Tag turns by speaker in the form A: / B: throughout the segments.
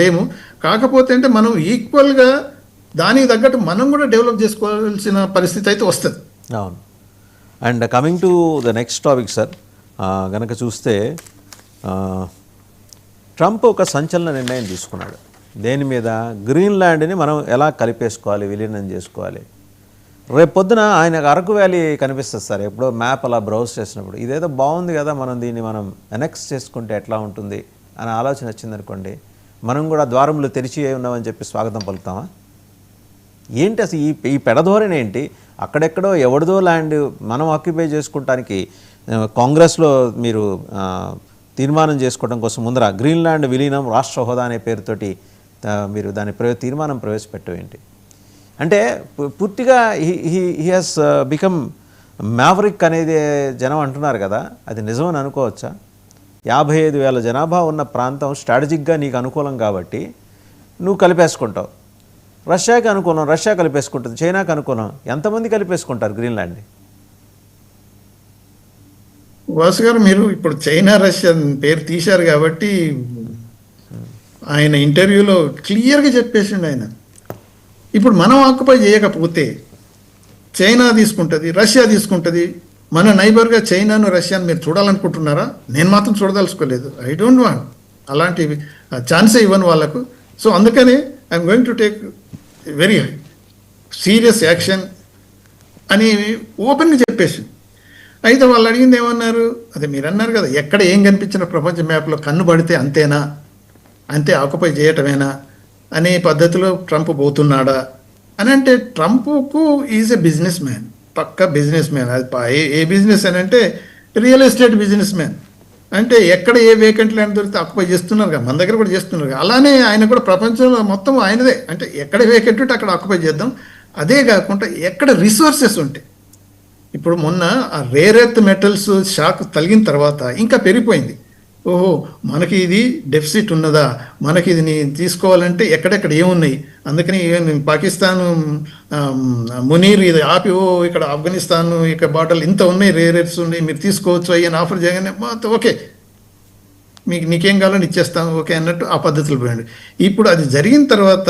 A: లేము. కాకపోతే అంటే మనం ఈక్వల్గా దానికి తగ్గట్టు మనం కూడా డెవలప్ చేసుకోవాల్సిన పరిస్థితి అయితే వస్తుంది.
B: అవును. And coming to the next topic sir గనక చూస్తే ట్రంప్ ఒక సంచలన నిర్ణయం తీసుకున్నాడు. దేని మీద? గ్రీన్లాండ్ని మనం ఎలా కలిపేసుకోవాలి విలీనం చేసుకోవాలి? రేపు పొద్దున ఆయన అరకు వ్యాలీ కనిపిస్తుంది సార్ ఎప్పుడో మ్యాప్ అలా బ్రౌజ్ చేసినప్పుడు. ఇదేదో బాగుంది కదా మనం దీన్ని మనం ఎనెక్స్ చేసుకుంటే ఎట్లా ఉంటుంది? అనే ఆలోచన వచ్చిందనుకోండి మనం కూడా ద్వారములు తెరిచి ఉన్నామని చెప్పి స్వాగతం పలుకుతామా? ఏంటి అసలు ఈ ఈ పెడధోరణి ఏంటి? అక్కడెక్కడో ఎవరిదో ల్యాండ్ మనం ఆక్యుపై చేసుకోవటానికి కాంగ్రెస్లో మీరు తీర్మానం చేసుకోవడం కోసం ముందర గ్రీన్లాండ్ విలీనం రాష్ట్ర హోదా అనే పేరుతోటి మీరు దాని ప్రవే తీర్మానం ప్రవేశపెట్టడం ఏంటి? అంటే పు- పూర్తిగా హీ హాస్ బికమ్ మ్యావరిక్ అనేది జనం అంటున్నారు కదా అది నిజం అని అనుకోవచ్చా? యాభై ఐదు వేల జనాభా ఉన్న ప్రాంతం స్ట్రాటజిక్గా నీకు అనుకూలం కాబట్టి నువ్వు కలిపేసుకుంటావు. రష్యాకి అనుకూలం రష్యా కలిపేసుకుంటుంది చైనాకి అనుకూలం. ఎంతమంది కలిపేసుకుంటారు గ్రీన్లాండ్
A: వాసు గారు మీరు ఇప్పుడు చైనా రష్యా పేరు తీశారు కాబట్టి ఆయన ఇంటర్వ్యూలో క్లియర్గా చెప్పేసిండు ఆయన. ఇప్పుడు మనం ఆక్యుపై చేయకపోతే చైనా తీసుకుంటుంది రష్యా తీసుకుంటుంది మన నైబర్గా చైనాను రష్యాను మీరు చూడాలనుకుంటున్నారా? నేను మాత్రం చూడదలుచుకోలేదు. ఐ డోంట్ వాంట్ అలాంటివి ఛాన్సే ఇవ్వను వాళ్ళకు. సో అందుకనే I'm going to take very serious action అని ఓపెన్గా చెప్పేసి. అయితే వాళ్ళు అడిగింది ఏమన్నారు? అదే మీరు అన్నారు కదా ఎక్కడ ఏం కనిపించిన ప్రపంచ మ్యాప్లో కన్ను పడితే అంతేనా? అంతే ఆకుపై చేయటమేనా? అనే పద్ధతిలో ట్రంప్ పోతున్నాడా? అని అంటే ట్రంప్కు ఈజ్ ఎ బిజినెస్ మ్యాన్. పక్క బిజినెస్ మ్యాన్. అది ఏ- ఏ బిజినెస్ అని అంటే రియల్ ఎస్టేట్ బిజినెస్ మ్యాన్. అంటే ఎక్కడ ఏ వేకెంట్ ల్యాండ్ దొరికితే ఆక్యుపై చేస్తున్నారు కదా మన దగ్గర కూడా చేస్తున్నారు కదా. అలానే ఆయన కూడా ప్రపంచంలో మొత్తం ఆయనదే. అంటే ఎక్కడ వేకెంట్ ఉంటే అక్కడ ఆక్యుపై చేద్దాం. అదే కాకుండా ఎక్కడ రిసోర్సెస్ ఉంటాయి ఇప్పుడు మొన్న ఆ రేర్ ఎర్త్ మెటల్స్ షాక్ తగిలిన తర్వాత ఇంకా పెరిగిపోయింది. ఓహో మనకి ఇది డెఫిసిట్ ఉన్నదా? మనకి ఇది తీసుకోవాలంటే ఎక్కడెక్కడ ఏమున్నాయి? అందుకని పాకిస్తాన్ మునీర్ ఇది ఆపి ఓ ఇక్కడ ఆఫ్ఘనిస్తాన్ ఇక్కడ బాటలు ఇంత ఉన్నాయి రేరేట్స్ ఉన్నాయి మీరు తీసుకోవచ్చు అయ్యని ఆఫర్ చేయగానే ఓకే. మీకు నీకేం కావాలని ఇచ్చేస్తాం ఓకే అన్నట్టు ఆ పద్ధతులు పోయండి. ఇప్పుడు అది జరిగిన తర్వాత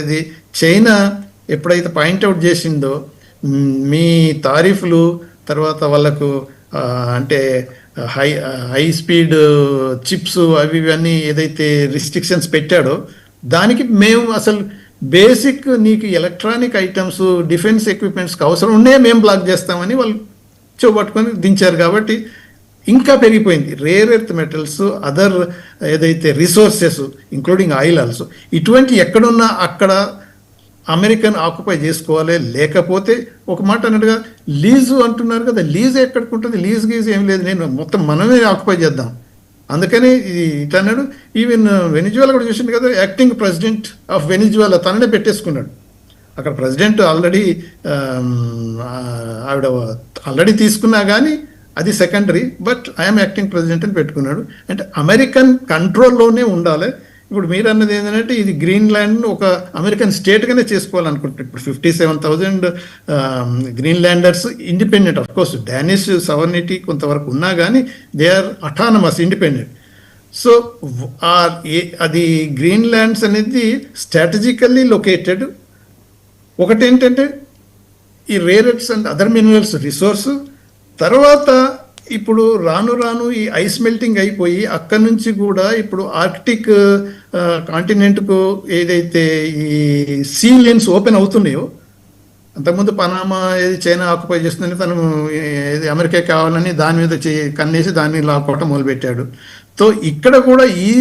A: ఇది చైనా ఎప్పుడైతే పాయింట్అవుట్ చేసిందో మీ తారీఫ్లు తర్వాత వాళ్ళకు అంటే హై హై స్పీడ్ చిప్స్ అవి ఇవన్నీ ఏదైతే రిస్ట్రిక్షన్స్ పెట్టాడో దానికి మేము అసలు బేసిక్ నీకు ఎలక్ట్రానిక్ ఐటమ్స్ డిఫెన్స్ ఎక్విప్మెంట్స్కి అవసరం ఉండే మేము బ్లాక్ చేస్తామని వాళ్ళు చూపట్టుకొని దించారు కాబట్టి ఇంకా పెరిగిపోయింది. రేర్ ఎర్త్ మెటల్స్ అదర్ ఏదైతే రిసోర్సెస్ ఇంక్లూడింగ్ ఆయిల్ ఆల్సో ఇటువంటి ఎక్కడున్నా అక్కడ అమెరికన్ ఆక్యుపై చేసుకోవాలి. లేకపోతే ఒక మాట అన్నట్టుగా లీజు అంటున్నారు కదా లీజ్ ఎక్కడికి ఉంటుంది లీజ్ గీజ్ ఏం లేదు. నేను మొత్తం మనమే ఆక్యుపై చేద్దాం. అందుకని ఇది అన్నాడు. ఈవెన్ వెనిజువల్ కూడా చూసింది కదా యాక్టింగ్ ప్రెసిడెంట్ ఆఫ్ వెనిజువల్ తననే పెట్టేసుకున్నాడు. అక్కడ ప్రెసిడెంట్ ఆల్రెడీ ఆవిడ ఆల్రెడీ తీసుకున్నా కానీ అది secondary but I'm acting president అని పెట్టుకున్నాడు. అంటే అమెరికన్ కంట్రోల్లోనే ఉండాలి. ఇప్పుడు మీరు అన్నది ఏంటంటే ఇది గ్రీన్ ల్యాండ్ ఒక అమెరికన్ స్టేట్గానే చేసుకోవాలనుకుంటున్నారు. ఇప్పుడు fifty seven thousand Greenlanders independent. Of course Danish sovereignty కొంతవరకు ఉన్నా కానీ they are autonomous independent so ఆ ఏ- అది గ్రీన్లాండ్స్ అనేది స్ట్రాటజికల్లీ లొకేటెడ్ ఒకటి ఏంటంటే ఈ rare earths and other minerals resource తర్వాత ఇప్పుడు రాను రాను ఈ ఐస్ మెల్టింగ్ అయిపోయి అక్కడి నుంచి కూడా ఇప్పుడు ఆర్కిటిక్ కాంటినెంట్కు ఏదైతే ఈ సీ లేన్స్ ఓపెన్ అవుతున్నాయో అంతకుముందు పనామా ఏది చైనా ఆక్యుపై చేస్తుందని తను ఏది అమెరికా కావాలని దాని మీద చే- కన్నేసి దాన్ని లాక్కోవటం మొదలుపెట్టాడు. సో ఇక్కడ కూడా ఈ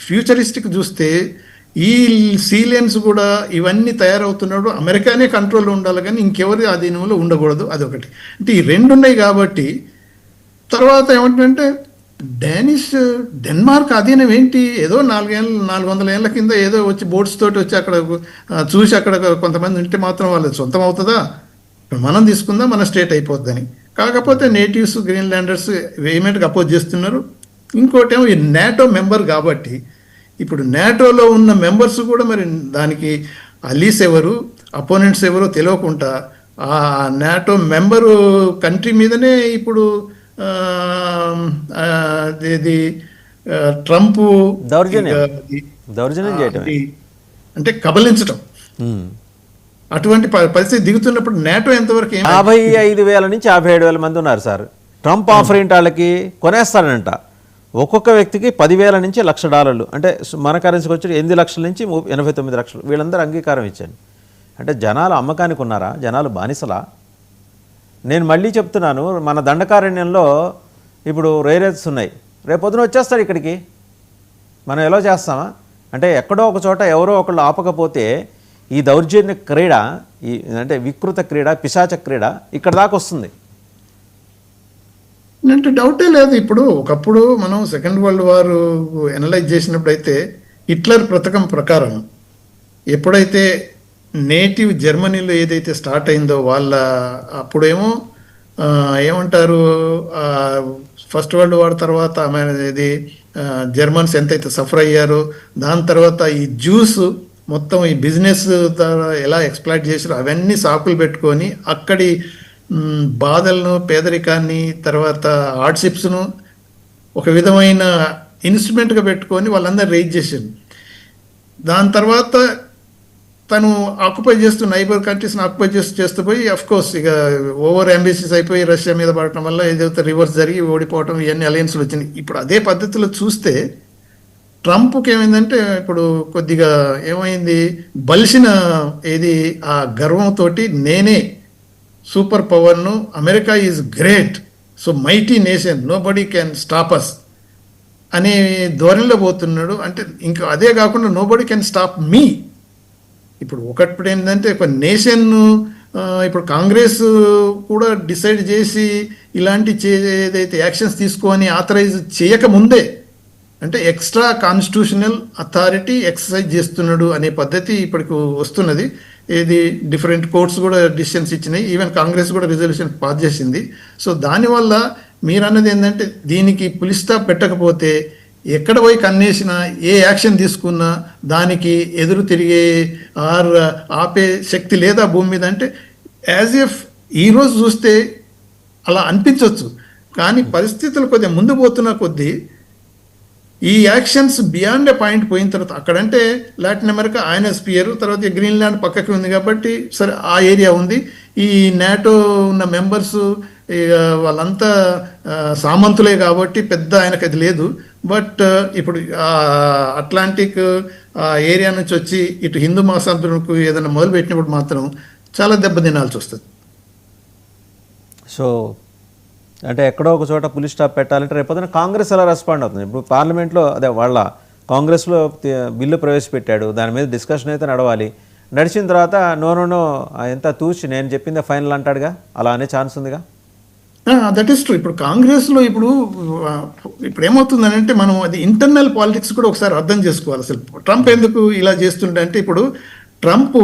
A: ఫ్యూచరిస్టిక్ చూస్తే ఈ సీలియన్స్ కూడా ఇవన్నీ తయారవుతున్నాడు అమెరికానే కంట్రోల్లో ఉండాలి కానీ ఇంకెవరి అధీనంలో ఉండకూడదు అదొకటి. అంటే ఈ రెండు ఉన్నాయి కాబట్టి తర్వాత ఏమంటుందంటే డానిష్ డెన్మార్క్ అధీనం ఏంటి? ఏదో నాలుగేళ్ళ నాలుగు వందల ఏళ్ళ కింద ఏదో వచ్చి బోట్స్ తోటి వచ్చి అక్కడ చూసి అక్కడ కొంతమంది ఉంటే మాత్రం వాళ్ళు సొంతం అవుతుందా మనం తీసుకుందాం మన స్టేట్ అయిపోద్దని. కాకపోతే నేటివ్స్ గ్రీన్లాండర్స్ వేమెంట్కి అపోజ్ చేస్తున్నారు. ఇంకోటేమో ఈ నాటో మెంబర్ కాబట్టి ఇప్పుడు నాటోలో ఉన్న మెంబర్స్ కూడా మరి దానికి అలీస్ ఎవరు అపోనెంట్స్ ఎవరో తెలియకుండా ఆ నాటో మెంబరు కంట్రీ మీదనే ఇప్పుడు ఇది ట్రంప్
B: దౌర్జన్యం.
A: అది అంటే కబలించటం. అటువంటి పరిస్థితి దిగుతున్నప్పుడు నేటో ఎంతవరకు
B: యాభై ఐదు వేల నుంచి యాభై ఏడు వేల మంది ఉన్నారు సార్. ట్రంప్ ఆఫర్ ఏంటి వాళ్ళకి? కొనేస్తాడంట. ఒక్కొక్క వ్యక్తికి పదివేల నుంచి లక్ష డాలర్లు. అంటే మన కరెన్సీకి వచ్చి ఎనిమిది లక్షల నుంచి ఎనభై తొమ్మిది లక్షలు. వీళ్ళందరూ అంగీకారం ఇచ్చాను అంటే జనాలు అమ్మకానికి ఉన్నారా? జనాలు బానిసలా? నేను మళ్ళీ చెప్తున్నాను మన దండకారణ్యంలో ఇప్పుడు రైరేట్స్ ఉన్నాయి. రేపు పొద్దున వచ్చేస్తారు ఇక్కడికి. మనం ఎలా చేస్తామా? అంటే ఎక్కడో ఒక చోట ఎవరో ఒకళ్ళు ఆపకపోతే ఈ దౌర్జన్య క్రీడ ఈ అంటే వికృత క్రీడ పిశాచ క్రీడ ఇక్కడ దాకా వస్తుంది.
A: అంటే డౌటే లేదు. ఇప్పుడు ఒకప్పుడు మనం సెకండ్ వరల్డ్ వార్ ఎనలైజ్ చేసినప్పుడు అయితే హిట్లర్ పథకం ప్రకారం ఎప్పుడైతే నేటివ్ జర్మనీలో ఏదైతే స్టార్ట్ అయిందో వాళ్ళ అప్పుడేమో ఏమంటారు ఫస్ట్ వరల్డ్ వార్ తర్వాత ఆమె ఇది జర్మన్స్ ఎంతైతే సఫర్ అయ్యారో దాని తర్వాత ఈ జ్యూస్ మొత్తం ఈ బిజినెస్ ద్వారా ఎలా ఎక్స్ప్లాయిట్ చేసారో అవన్నీ సాకులు పెట్టుకొని అక్కడి బాధలను పేదరికాన్ని తర్వాత హార్డ్షిప్స్ను ఒక విధమైన ఇన్స్ట్రుమెంట్గా పెట్టుకొని వాళ్ళందరూ రేజ్ చేసింది దాని తర్వాత తను ఆక్యుపై చేస్తూ నైబర్ కంట్రీస్ని ఆక్యుపై చేస్తూ చేస్తూ పోయి కోర్స్ ఇక ఓవర్ అంబిషియస్ అయిపోయి రష్యా మీద పడటం వల్ల ఏదైతే రివర్స్ జరిగి ఓడిపోవటం ఇవన్నీ అలయన్స్లు వచ్చినాయి. ఇప్పుడు అదే పద్ధతిలో చూస్తే ట్రంప్కి ఏమైందంటే ఇప్పుడు కొద్దిగా ఏమైంది? బలిసిన ఏది? ఆ గర్వంతో నేనే super పవర్ను America is great so mighty nation nobody can stop us అనే ధోరణిలో పోతున్నాడు. అంటే ఇంకా అదే కాకుండా nobody can stop me. ఇప్పుడు ఒకటి ఏంటంటే ఒక నేషన్ ఇప్పుడు కాంగ్రెస్ కూడా డిసైడ్ చేసి ఇలాంటి చే ఏదైతే యాక్షన్స్ తీసుకోని ఆథరైజ్ చేయకముందే అంటే ఎక్స్ట్రా కాన్స్టిట్యూషనల్ అథారిటీ ఎక్సర్సైజ్ చేస్తున్నాడు అనే పద్ధతి ఇప్పటికి వస్తున్నది. ఇది డిఫరెంట్ కోర్ట్స్ కూడా డిసిషన్స్ ఇచ్చినాయి. ఈవెన్ కాంగ్రెస్ కూడా రిజల్యూషన్ పాస్ చేసింది. సో దానివల్ల మీరు అన్నది ఏంటంటే దీనికి పులి స్టాప్ పెట్టకపోతే ఎక్కడ పోయి కన్నేసినా ఏ యాక్షన్ తీసుకున్నా దానికి ఎదురు తిరిగే ఆర్ ఆపే శక్తి లేదా భూమి మీద అంటే యాజ్ ఎఫ్ ఈరోజు చూస్తే అలా అనిపించవచ్చు కానీ పరిస్థితులు కొద్దిగా ముందు పోతున్న కొద్దీ ఈ యాక్షన్స్ బియాండ్ ఎ పాయింట్ పోయిన తర్వాత అక్కడంటే లాటిన్ అమెరికా ఆయన స్పియర్ తర్వాత గ్రీన్లాండ్ పక్కకి ఉంది కాబట్టి సరే ఆ ఏరియా ఉంది. ఈ నాటో ఉన్న మెంబర్స్ వాళ్ళంతా సామంతులే కాబట్టి పెద్ద ఆయనకు అది లేదు. బట్ ఇప్పుడు అట్లాంటిక్ ఆ ఏరియా నుంచి వచ్చి ఇటు హిందూ మహాసముద్రంకు ఏదైనా మొదలు పెట్టినప్పుడు మాత్రం చాలా దెబ్బ తినాల్సి వస్తుంది.
B: సో అంటే ఎక్కడో ఒక చోట పులిస్ స్టాప్ పెట్టాలంటే రేపొద్దున కాంగ్రెస్ ఎలా రెస్పాండ్ అవుతుంది? ఇప్పుడు పార్లమెంట్లో అదే వాళ్ళ కాంగ్రెస్లో బిల్లు ప్రవేశపెట్టాడు దాని మీద డిస్కషన్ అయితే నడవాలి. నడిచిన తర్వాత నో నో నో ఎంత తూచి నేను చెప్పిందే ఫైనల్ అంటాడుగా? అలా అనే ఛాన్స్ ఉందిగా?
A: దట్ ఈస్ ట్రూ ఇప్పుడు కాంగ్రెస్లో ఇప్పుడు ఇప్పుడు ఏమవుతుందని అంటే మనం అది ఇంటర్నల్ పాలిటిక్స్ కూడా ఒకసారి అర్థం చేసుకోవాలి అసలు. ట్రంప్ ఎందుకు ఇలా చేస్తుంటే అంటే ఇప్పుడు ట్రంప్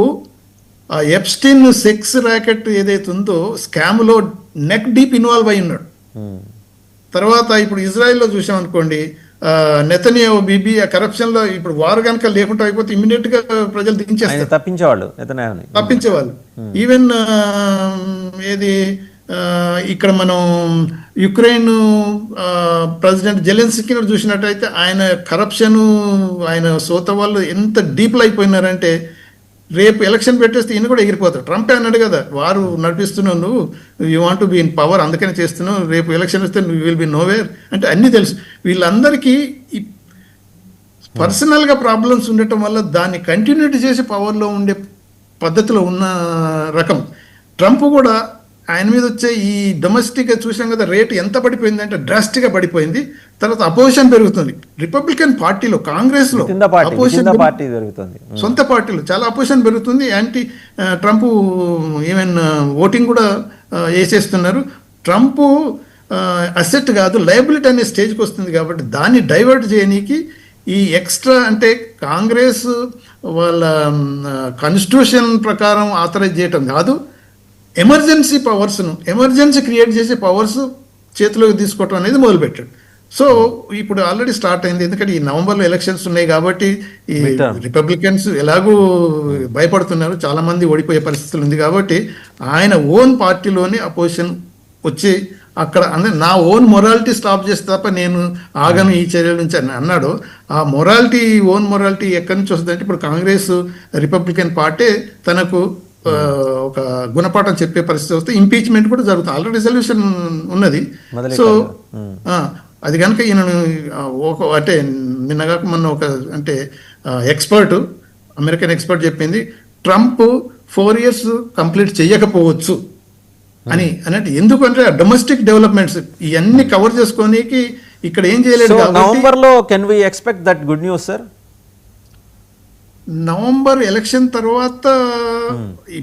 A: ఆ ఎప్స్టిన్ సెక్స్ ర్యాకెట్ ఏదైతే ఉందో స్కామ్లో నెక్ డీప్ ఇన్వాల్వ్ అయి ఉన్నాడు. తర్వాత ఇప్పుడు ఇజ్రాయెల్లో చూసాం అనుకోండి నెతనియా బీబీ ఆ కరప్షన్లో ఇప్పుడు వారు కనుక లేకుండా అయిపోతే ఇమీడియట్గా ప్రజలు దించేస్తారు.
B: తప్పించేవాళ్ళు
A: తప్పించేవాళ్ళు. ఈవెన్ ఏది ఇక్కడ మనం యుక్రెయిన్ ప్రెసిడెంట్ జెలెన్స్కీ చూసినట్టయితే ఆయన కరప్షన్ ఆయన సోత వాళ్ళు ఎంత డీప్లో అయిపోయినారంటే రేపు ఎలక్షన్ పెట్టేస్తే ఈయన కూడా ఎగిరిపోతాడు. ట్రంప్ అన్నాడు కదా వారు నడిపిస్తున్నావు నువ్వు you want be in power అందుకని చేస్తున్నావు రేపు ఎలక్షన్ వస్తే నువ్వు విల్ బి నోవేర్ అంటే అన్నీ తెలుసు. వీళ్ళందరికీ పర్సనల్గా ప్రాబ్లమ్స్ ఉండటం వల్ల దాన్ని కంటిన్యూటీ చేసి పవర్లో ఉండే పద్ధతిలో ఉన్న రకం. ట్రంప్ కూడా ఆయన మీద వచ్చే ఈ డొమెస్టిక్గా చూసాం కదా రేటు ఎంత పడిపోయింది అంటే డ్రాస్టిక్గా పడిపోయింది. తర్వాత అపోజిషన్ పెరుగుతుంది. రిపబ్లికన్ పార్టీలో కాంగ్రెస్లో
B: కింద పార్టీ
A: అపోజిషన్
B: పార్టీ జరుగుతుంది
A: సొంత పార్టీలు చాలా అపోజిషన్ పెరుగుతుంది. యాంటీ ట్రంప్ ఈవెన్ ఓటింగ్ కూడా వేసేస్తున్నారు. ట్రంప్ అసెట్ కాదు లయబిలిటీ అనే స్టేజ్కి వస్తుంది కాబట్టి దాన్ని డైవర్ట్ చేయనీకి ఈ ఎక్స్ట్రా అంటే కాంగ్రెస్ వాళ్ళ కాన్స్టిట్యూషన్ ప్రకారం ఆథరైజ్ చేయటం కాదు. ఎమర్జెన్సీ పవర్స్ను ఎమర్జెన్సీ క్రియేట్ చేసే పవర్స్ చేతిలోకి తీసుకోవటం అనేది మొదలుపెట్టాడు. సో ఇప్పుడు ఆల్రెడీ స్టార్ట్ అయింది. ఎందుకంటే ఈ నవంబర్లో ఎలక్షన్స్ ఉన్నాయి కాబట్టి ఈ. రిపబ్లికన్స్ ఎలాగూ భయపడుతున్నారు. చాలా మంది ఓడిపోయే పరిస్థితులు ఉంది కాబట్టి ఆయన ఓన్ పార్టీలోనే అపోజిషన్ వచ్చి అక్కడ అంటే నా ఓన్ మొరాలిటీ స్టాప్ చేస్తే తప్ప నేను ఆగను ఈ చర్యల నుంచి అని అన్నాడు. ఆ మొరాలిటీ ఓన్ మొరాలిటీ ఎక్కడి నుంచి వస్తుందంటే ఇప్పుడు కాంగ్రెస్ రిపబ్లికన్ పార్టీ తనకు ఒక గుణపాఠం చెప్పే పరిస్థితి వస్తే ఇంపీచ్మెంట్ కూడా జరుగుతుంది. ఆల్రెడీ రిజల్యూషన్ ఉన్నది. సో ఆ, అది కనుక ఈయనను ఆ, ఒక అంటే నిన్నగాక మొన్న ఒక అంటే ఎక్స్పర్ట్ అమెరికన్ ఎక్స్పర్ట్ చెప్పింది ట్రంప్ ఫోర్ ఇయర్స్ కంప్లీట్ చేయకపోవచ్చు అని అన్నట్టు. ఎందుకంటే డొమెస్టిక్ డెవలప్మెంట్స్ ఇవన్నీ కవర్ చేసుకోనీకి ఇక్కడ ఏం చేయలేదు
B: సో
A: కాబట్టి
B: నవంబర్లో can we expect that good news sir
A: November election తర్వాత